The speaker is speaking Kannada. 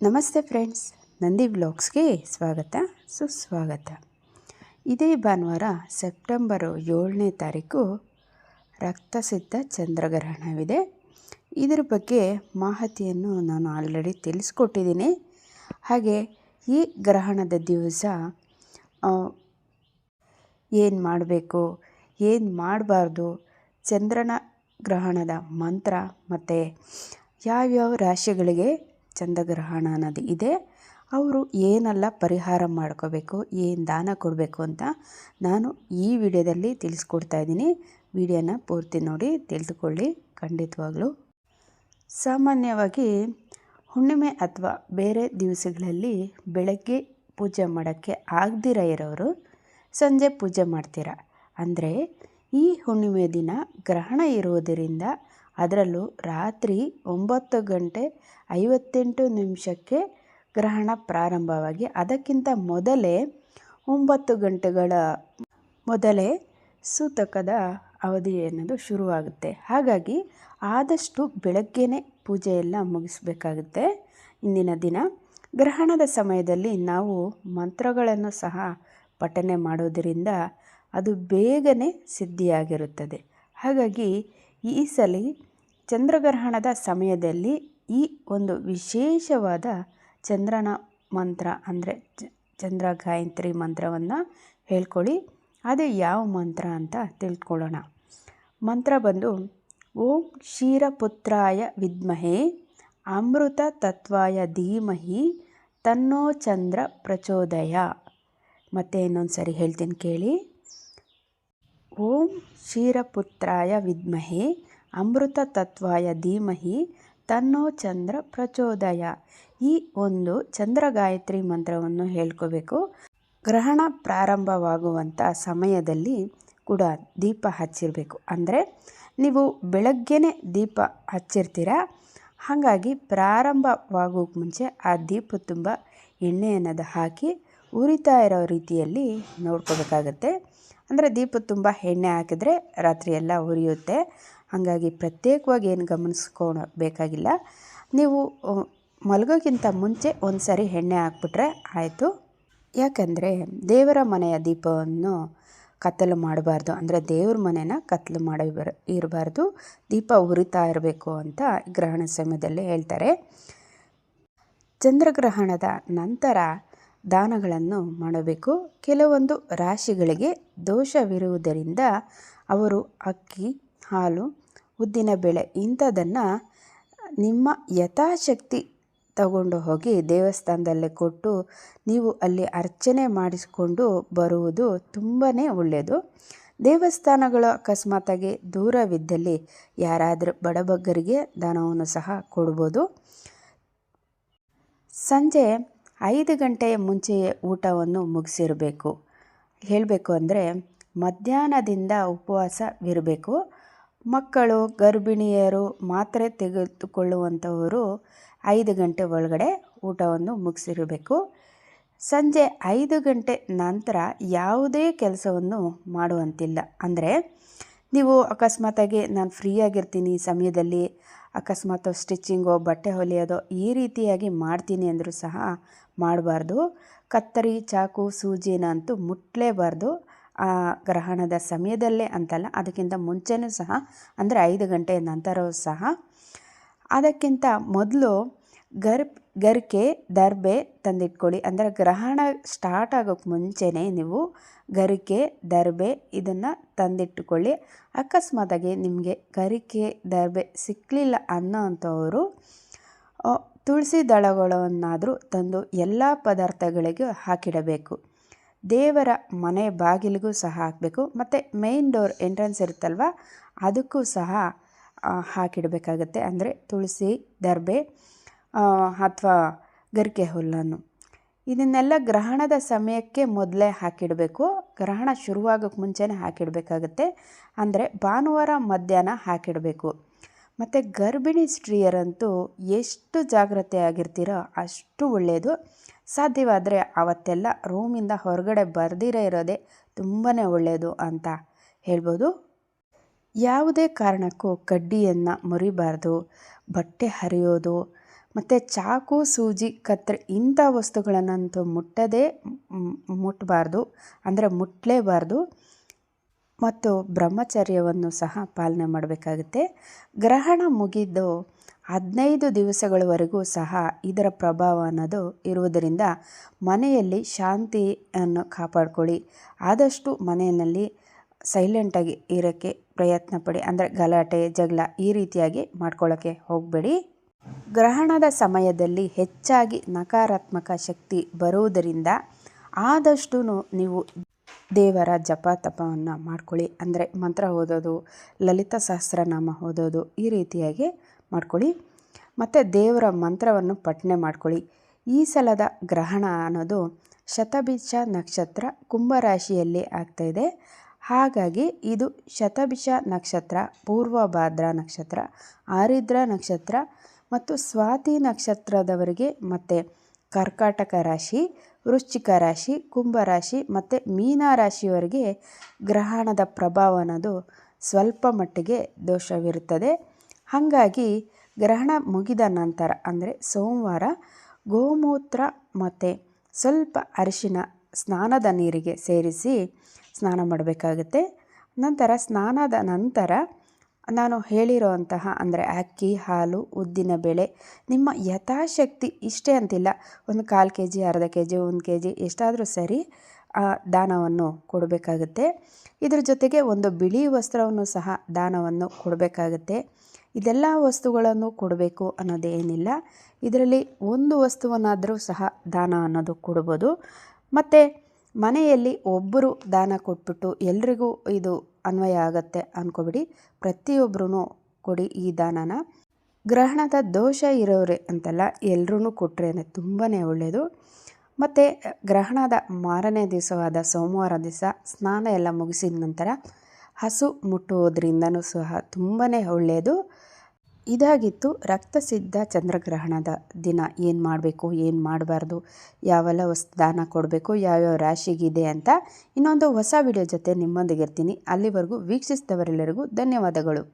ನಮಸ್ತೆ ಫ್ರೆಂಡ್ಸ್, ನಂದಿ ಬ್ಲಾಗ್ಸ್ಗೆ ಸ್ವಾಗತ, ಸುಸ್ವಾಗತ. ಇದೇ ಭಾನುವಾರ ಸೆಪ್ಟೆಂಬರು ಏಳನೇ ತಾರೀಕು ರಕ್ತಸಿದ್ಧ ಚಂದ್ರಗ್ರಹಣವಿದೆ. ಇದರ ಬಗ್ಗೆ ಮಾಹಿತಿಯನ್ನು ನಾನು ಆಲ್ರೆಡಿ ತಿಳಿಸ್ಕೊಟ್ಟಿದ್ದೀನಿ. ಹಾಗೆ ಈ ಗ್ರಹಣದ ದಿವಸ ಏನು ಮಾಡಬೇಕು, ಏನು ಮಾಡಬಾರ್ದು, ಚಂದ್ರನ ಗ್ರಹಣದ ಮಂತ್ರ ಮತ್ತು ಯಾವ್ಯಾವ ರಾಶಿಗಳಿಗೆ ಚಂದ್ರಗ್ರಹಣ ಅನ್ನೋದು ಇದೆ. ಅವರು ಏನೆಲ್ಲ ಪರಿಹಾರ ಮಾಡ್ಕೋಬೇಕು, ಏನು ದಾನ ಕೊಡಬೇಕು ಅಂತ ನಾನು ಈ ವಿಡಿಯೋದಲ್ಲಿ ತಿಳಿಸ್ಕೊಡ್ತಾ ಇದ್ದೀನಿ. ವಿಡಿಯೋನ ಪೂರ್ತಿ ನೋಡಿ, ತಿಳಿದುಕೊಳ್ಳಿ ಖಂಡಿತವಾಗ್ಲೂ. ಸಾಮಾನ್ಯವಾಗಿ ಹುಣ್ಣಿಮೆ ಅಥವಾ ಬೇರೆ ದಿವಸಗಳಲ್ಲಿ ಬೆಳಗ್ಗೆ ಪೂಜೆ ಮಾಡೋಕ್ಕೆ ಆಗದಿರ ಇರೋರು ಸಂಜೆ ಪೂಜೆ ಮಾಡ್ತೀರ? ಅಂದರೆ ಈ ಹುಣ್ಣಿಮೆ ದಿನ ಗ್ರಹಣ ಇರುವುದರಿಂದ ಅದರಲ್ಲೂ ರಾತ್ರಿ ಒಂಬತ್ತು ಗಂಟೆ ಐವತ್ತೆಂಟು ನಿಮಿಷಕ್ಕೆ ಗ್ರಹಣ ಪ್ರಾರಂಭವಾಗಿ ಅದಕ್ಕಿಂತ ಮೊದಲೇ ಒಂಬತ್ತು ಗಂಟೆಗಳ ಮೊದಲೇ ಸೂತಕದ ಅವಧಿ ಅನ್ನೋದು ಶುರುವಾಗುತ್ತೆ. ಹಾಗಾಗಿ ಆದಷ್ಟು ಬೆಳಗ್ಗೆನೇ ಪೂಜೆಯೆಲ್ಲ ಮುಗಿಸ್ಬೇಕಾಗುತ್ತೆ. ಇಂದಿನ ದಿನ ಗ್ರಹಣದ ಸಮಯದಲ್ಲಿ ನಾವು ಮಂತ್ರಗಳನ್ನು ಸಹ ಪಠನೆ ಮಾಡೋದರಿಂದ ಅದು ಬೇಗನೆ ಸಿದ್ಧಿಯಾಗಿರುತ್ತದೆ. ಹಾಗಾಗಿ ಈ ಸಲ ಚಂದ್ರಗ್ರಹಣದ ಸಮಯದಲ್ಲಿ ಈ ಒಂದು ವಿಶೇಷವಾದ ಚಂದ್ರನ ಮಂತ್ರ ಅಂದರೆ ಚಂದ್ರ ಗಾಯತ್ರಿ ಮಂತ್ರವನ್ನು ಹೇಳ್ಕೊಳ್ಳಿ. ಅದು ಯಾವ ಮಂತ್ರ ಅಂತ ತಿಳ್ಕೊಳ್ಳೋಣ. ಮಂತ್ರ ಬಂದು, ಓಂ ಕ್ಷೀರಪುತ್ರಾಯ ವಿದ್ಮಹೆ, ಅಮೃತ ತತ್ವಾಯ ಧೀಮಹಿ, ತನ್ನೋ ಚಂದ್ರ ಪ್ರಚೋದಯ. ಮತ್ತೆ ಇನ್ನೊಂದು ಸರಿ ಹೇಳ್ತೀನಿ ಕೇಳಿ. ಓಂ ಕ್ಷೀರಪುತ್ರಾಯ ವಿದ್ಮಹೆ, ಅಮೃತ ತತ್ವಾಯ ಧೀಮಹಿ, ತನ್ನೋ ಚಂದ್ರ ಪ್ರಚೋದಯ. ಈ ಒಂದು ಚಂದ್ರ ಗಾಯತ್ರಿ ಮಂತ್ರವನ್ನು ಹೇಳ್ಕೋಬೇಕು. ಗ್ರಹಣ ಪ್ರಾರಂಭವಾಗುವಂಥ ಸಮಯದಲ್ಲಿ ಕೂಡ ದೀಪ ಹಚ್ಚಿರಬೇಕು. ಅಂದರೆ ನೀವು ಬೆಳಗ್ಗೆನೇ ದೀಪ ಹಚ್ಚಿರ್ತೀರ. ಹಾಗಾಗಿ ಪ್ರಾರಂಭವಾಗೋಕ್ಕೆ ಮುಂಚೆ ಆ ದೀಪ ತುಂಬ ಎಣ್ಣೆ ಅನ್ನೋದು ಹಾಕಿ ಉರಿತಾ ಇರೋ ರೀತಿಯಲ್ಲಿ ನೋಡ್ಕೋಬೇಕಾಗತ್ತೆ. ಅಂದರೆ ದೀಪ ತುಂಬ ಎಣ್ಣೆ ಹಾಕಿದ್ರೆ ರಾತ್ರಿ ಎಲ್ಲ ಉರಿಯುತ್ತೆ. ಹಾಗಾಗಿ ಪ್ರತ್ಯೇಕವಾಗಿ ಏನು ಗಮನಿಸ್ಕೊಳ್ಬೇಕಾಗಿಲ್ಲ ನೀವು ಮಲಗೋಕ್ಕಿಂತ ಮುಂಚೆ ಒಂದು ಸಾರಿ ಎಣ್ಣೆ ಹಾಕ್ಬಿಟ್ರೆ ಆಯಿತು. ಯಾಕಂದರೆ ದೇವರ ಮನೆಯ ದೀಪವನ್ನು ಕತ್ತಲು ಮಾಡಬಾರ್ದು. ಅಂದರೆ ದೇವ್ರ ಮನೆನ ಕತ್ತಲು ಮಾಡ ಬರ ಇರಬಾರ್ದು. ದೀಪ ಉರಿತಾ ಇರಬೇಕು ಅಂತ ಗ್ರಹಣ ಸಮಯದಲ್ಲಿ ಹೇಳ್ತಾರೆ. ಚಂದ್ರಗ್ರಹಣದ ನಂತರ ದಾನಗಳನ್ನು ಮಾಡಬೇಕು. ಕೆಲವೊಂದು ರಾಶಿಗಳಿಗೆ ದೋಷವಿರುವುದರಿಂದ ಅವರು ಅಕ್ಕಿ, ಹಾಲು, ಉದ್ದಿನ ಬೇಳೆ ಇಂಥದನ್ನು ನಿಮ್ಮ ಯಥಾಶಕ್ತಿ ತಗೊಂಡು ಹೋಗಿ ದೇವಸ್ಥಾನದಲ್ಲೇ ಕೊಟ್ಟು ನೀವು ಅಲ್ಲಿ ಅರ್ಚನೆ ಮಾಡಿಸಿಕೊಂಡು ಬರುವುದು ತುಂಬಾ ಒಳ್ಳೆಯದು. ದೇವಸ್ಥಾನಗಳು ಅಕಸ್ಮಾತಾಗಿ ದೂರವಿದ್ದಲ್ಲಿ ಯಾರಾದರೂ ಬಡಬಗ್ಗರಿಗೆ ದಾನವನ್ನು ಸಹ ಕೊಡ್ಬೋದು. ಸಂಜೆ ಐದು ಗಂಟೆಯ ಮುಂಚೆಯೇ ಊಟವನ್ನು ಮುಗಿಸಿರಬೇಕು. ಹೇಳಬೇಕು ಅಂದರೆ ಮಧ್ಯಾಹ್ನದಿಂದ ಉಪವಾಸವಿರಬೇಕು. ಮಕ್ಕಳು, ಗರ್ಭಿಣಿಯರು ಮಾತ್ರೆ ತೆಗೆದುಕೊಳ್ಳುವಂಥವರು ಐದು ಗಂಟೆ ಒಳಗಡೆ ಊಟವನ್ನು ಮುಗಿಸಿರಬೇಕು. ಸಂಜೆ ಐದು ಗಂಟೆ ನಂತರ ಯಾವುದೇ ಕೆಲಸವನ್ನು ಮಾಡುವಂತಿಲ್ಲ. ಅಂದರೆ ನೀವು ಅಕಸ್ಮಾತಾಗಿ ನಾನು ಫ್ರೀಯಾಗಿರ್ತೀನಿ, ಸಮಯದಲ್ಲಿ ಅಕಸ್ಮಾತ್ ಸ್ಟಿಚ್ಚಿಂಗೋ, ಬಟ್ಟೆ ಹೊಲಿಯೋದೋ ಈ ರೀತಿಯಾಗಿ ಮಾಡ್ತೀನಿ ಅಂದರೂ ಸಹ ಮಾಡಬಾರ್ದು. ಕತ್ತರಿ, ಚಾಕು, ಸೂಜಿನ ಅಂತೂ ಮುಟ್ಟಲೇಬಾರ್ದು ಆ ಗ್ರಹಣದ ಸಮಯದಲ್ಲೇ ಅಂತಲ್ಲ, ಅದಕ್ಕಿಂತ ಮುಂಚೆನೂ ಸಹ, ಅಂದರೆ ಐದು ಗಂಟೆ ನಂತರವೂ ಸಹ. ಅದಕ್ಕಿಂತ ಮೊದಲು ಗರ್, ಗರಿಕೆ, ದರ್ಬೆ ತಂದಿಟ್ಕೊಳ್ಳಿ. ಅಂದರೆ ಗ್ರಹಣ ಸ್ಟಾರ್ಟ್ ಆಗೋಕ್ಕೆ ಮುಂಚೆನೇ ನೀವು ಗರಿಕೆ, ದರ್ಬೆ ಇದನ್ನು ತಂದಿಟ್ಟುಕೊಳ್ಳಿ ಅಕಸ್ಮಾತಾಗಿ ನಿಮಗೆ ಗರಿಕೆ, ದರ್ಬೆ ಸಿಕ್ಕಲಿಲ್ಲ ಅನ್ನೋ ಅಂಥವರು ತುಳಸಿ ದಳಗಳನ್ನಾದರೂ ತಂದು ಎಲ್ಲ ಪದಾರ್ಥಗಳಿಗೂ ಹಾಕಿಡಬೇಕು. ದೇವರ ಮನೆ ಬಾಗಿಲಿಗೂ ಸಹ ಹಾಕಬೇಕು. ಮತ್ತು ಮೇನ್ ಡೋರ್ ಎಂಟ್ರೆನ್ಸ್ ಇರುತ್ತಲ್ವ, ಅದಕ್ಕೂ ಸಹ ಹಾಕಿಡಬೇಕಾಗತ್ತೆ. ಅಂದರೆ ತುಳಸಿ ದರ್ಬೆ ಅಥವಾ ಗರಿಕೆ ಹುಲ್ಲನ್ನು. ಇದನ್ನೆಲ್ಲ ಗ್ರಹಣದ ಸಮಯಕ್ಕೆ ಮೊದಲೇ ಹಾಕಿಡಬೇಕು. ಗ್ರಹಣ ಶುರುವಾಗೋಕ್ಕೆ ಮುಂಚೆನೇ ಹಾಕಿಡಬೇಕಾಗತ್ತೆ. ಅಂದರೆ ಭಾನುವಾರ ಮಧ್ಯಾಹ್ನ ಹಾಕಿಡಬೇಕು. ಮತ್ತು ಗರ್ಭಿಣಿ ಸ್ತ್ರೀಯರಂತೂ ಎಷ್ಟು ಜಾಗ್ರತೆ ಆಗಿರ್ತೀರೋ ಅಷ್ಟು ಒಳ್ಳೆಯದು ಸಾಧ್ಯವಾದರೆ ಆವತ್ತೆಲ್ಲ ರೂಮಿಂದ ಹೊರಗಡೆ ಬರ್ದಿರ ಇರೋದೇ ತುಂಬಾ ಒಳ್ಳೆಯದು ಅಂತ ಹೇಳ್ಬೋದು. ಯಾವುದೇ ಕಾರಣಕ್ಕೂ ಕಡ್ಡಿಯನ್ನು ಮುರಿಬಾರ್ದು, ಬಟ್ಟೆ ಹರಿಯೋದು, ಮತ್ತು ಚಾಕು, ಸೂಜಿ ಕತ್ತರಿ ಇಂಥ ವಸ್ತುಗಳನ್ನಂತೂ ಮುಟ್ಟದೇ ಮುಟ್ಟಬಾರ್ದು ಅಂದರೆ ಮುಟ್ಟಲೇಬಾರ್ದು ಮತ್ತು ಬ್ರಹ್ಮಚರ್ಯವನ್ನು ಸಹ ಪಾಲನೆ ಮಾಡಬೇಕಾಗುತ್ತೆ. ಗ್ರಹಣ ಮುಗಿದು ಹದಿನೈದು ದಿವಸಗಳವರೆಗೂ ಸಹ ಇದರ ಪ್ರಭಾವ ಅನ್ನೋದು ಇರುವುದರಿಂದ ಮನೆಯಲ್ಲಿ ಶಾಂತಿಯನ್ನು ಕಾಪಾಡ್ಕೊಳ್ಳಿ. ಆದಷ್ಟು ಮನೆಯಲ್ಲಿ ಸೈಲೆಂಟಾಗಿ ಇರೋಕ್ಕೆ ಪ್ರಯತ್ನ ಪಡಿ ಅಂದರೆ ಗಲಾಟೆ, ಜಗಳ ಈ ರೀತಿಯಾಗಿ ಮಾಡ್ಕೊಳ್ಳೋಕ್ಕೆ ಹೋಗಬೇಡಿ. ಗ್ರಹಣದ ಸಮಯದಲ್ಲಿ ಹೆಚ್ಚಾಗಿ ನಕಾರಾತ್ಮಕ ಶಕ್ತಿ ಬರುವುದರಿಂದ ಆದಷ್ಟು ನೀವು ದೇವರ ಜಪ ತಪವನ್ನು ಮಾಡ್ಕೊಳ್ಳಿ. ಅಂದರೆ ಮಂತ್ರ ಓದೋದು, ಲಲಿತ ಸಹಸ್ರನಾಮ ಓದೋದು ಈ ರೀತಿಯಾಗಿ ಮಾಡ್ಕೊಳ್ಳಿ. ಮತ್ತು ದೇವರ ಮಂತ್ರವನ್ನು ಪಠನೆ ಮಾಡ್ಕೊಳ್ಳಿ. ಈ ಸಲದ ಗ್ರಹಣ ಅನ್ನೋದು ಶತಭಿಷ ನಕ್ಷತ್ರ ಕುಂಭರಾಶಿಯಲ್ಲಿ ಆಗ್ತಾಯಿದೆ ಹಾಗಾಗಿ ಇದು ಶತಭಿಷ ನಕ್ಷತ್ರ ಪೂರ್ವಭಾದ್ರ ನಕ್ಷತ್ರ, ಆರಿದ್ರ ನಕ್ಷತ್ರ ಮತ್ತು ಸ್ವಾತಿ ನಕ್ಷತ್ರದವರಿಗೆ ಮತ್ತು ಕರ್ಕಾಟಕ ರಾಶಿ ವೃಶ್ಚಿಕ ರಾಶಿ ಕುಂಭರಾಶಿ ಮತ್ತು ಮೀನ ರಾಶಿಯವರಿಗೆ ಗ್ರಹಣದ ಪ್ರಭಾವ ಅನ್ನೋದು ಸ್ವಲ್ಪ ಮಟ್ಟಿಗೆ ದೋಷವಿರುತ್ತದೆ. ಹಾಗಾಗಿ ಗ್ರಹಣ ಮುಗಿದ ನಂತರ ಅಂದರೆ ಸೋಮವಾರ ಗೋಮೂತ್ರ ಮತ್ತು ಸ್ವಲ್ಪ ಅರಿಶಿನ ಸ್ನಾನದ ನೀರಿಗೆ ಸೇರಿಸಿ ಸ್ನಾನ ಮಾಡಬೇಕಾಗುತ್ತೆ. ನಂತರ ಸ್ನಾನದ ನಂತರ ನಾನು ಹೇಳಿರೋಂತಹ ಅಂದರೆ ಅಕ್ಕಿ, ಹಾಲು, ಉದ್ದಿನ ಬೇಳೆ, ನಿಮ್ಮ ಯಥಾಶಕ್ತಿ ಇಷ್ಟೇ ಅಂತಿಲ್ಲ. ಒಂದು ಕಾಲು ಕೆ ಜಿ ಅರ್ಧ ಕೆ ಜಿ ಒಂದು ಕೆ ಜಿ ಎಷ್ಟಾದರೂ ಸರಿ ದಾನವನ್ನು ಕೊಡಬೇಕಾಗುತ್ತೆ. ಇದರ ಜೊತೆಗೆ ಒಂದು ಬಿಳಿ ವಸ್ತ್ರವನ್ನು ಸಹ ದಾನವನ್ನು ಕೊಡಬೇಕಾಗುತ್ತೆ. ಇದೆಲ್ಲ ವಸ್ತುಗಳನ್ನು ಕೊಡಬೇಕು ಅನ್ನೋದೇನಿಲ್ಲ. ಇದರಲ್ಲಿ ಒಂದು ವಸ್ತುವನ್ನಾದರೂ ಸಹ ದಾನ ಅನ್ನೋದು ಕೊಡ್ಬೋದು. ಮತ್ತು ಮನೆಯಲ್ಲಿ ಒಬ್ಬರು ದಾನ ಕೊಟ್ಬಿಟ್ಟು ಎಲ್ರಿಗೂ ಇದು ಅನ್ವಯ ಆಗತ್ತೆ ಅಂದ್ಕೊಬಿಡಿ ಪ್ರತಿಯೊಬ್ಬರೂ ಕೊಡಿ ಈ ದಾನನ. ಗ್ರಹಣದ ದೋಷ ಇರೋರೆ ಅಂತಲ್ಲ ಎಲ್ಲರೂ ಕೊಟ್ಟರೆ ತುಂಬಾ ಒಳ್ಳೆಯದು ಮತ್ತು ಗ್ರಹಣದ ಮಾರನೇ ದಿವಸವಾದ ಸೋಮವಾರ ದಿವಸ ಸ್ನಾನ ಎಲ್ಲ ಮುಗಿಸಿದ ನಂತರ ಹಸು ಮುಟ್ಟುವುದರಿಂದನೂ ಸಹ ತುಂಬಾ ಒಳ್ಳೆಯದು ಇದಾಗಿತ್ತು ರಕ್ತಸಿದ್ಧ ಚಂದ್ರಗ್ರಹಣದ ದಿನ. ಏನು ಮಾಡಬೇಕು, ಏನು ಮಾಡಬಾರ್ದು, ಯಾವೆಲ್ಲ ವಸ್ತು ದಾನ ಕೊಡಬೇಕು, ಯಾವ್ಯಾವ ರಾಶಿಗಿದೆ ಅಂತ ಇನ್ನೊಂದು ಹೊಸ ವಿಡಿಯೋ ಜೊತೆ ನಿಮ್ಮೊಂದಿಗೆ ಇರ್ತೀನಿ ಅಲ್ಲಿವರೆಗೂ ವೀಕ್ಷಿಸಿದವರೆಲ್ಲರಿಗೂ ಧನ್ಯವಾದಗಳು.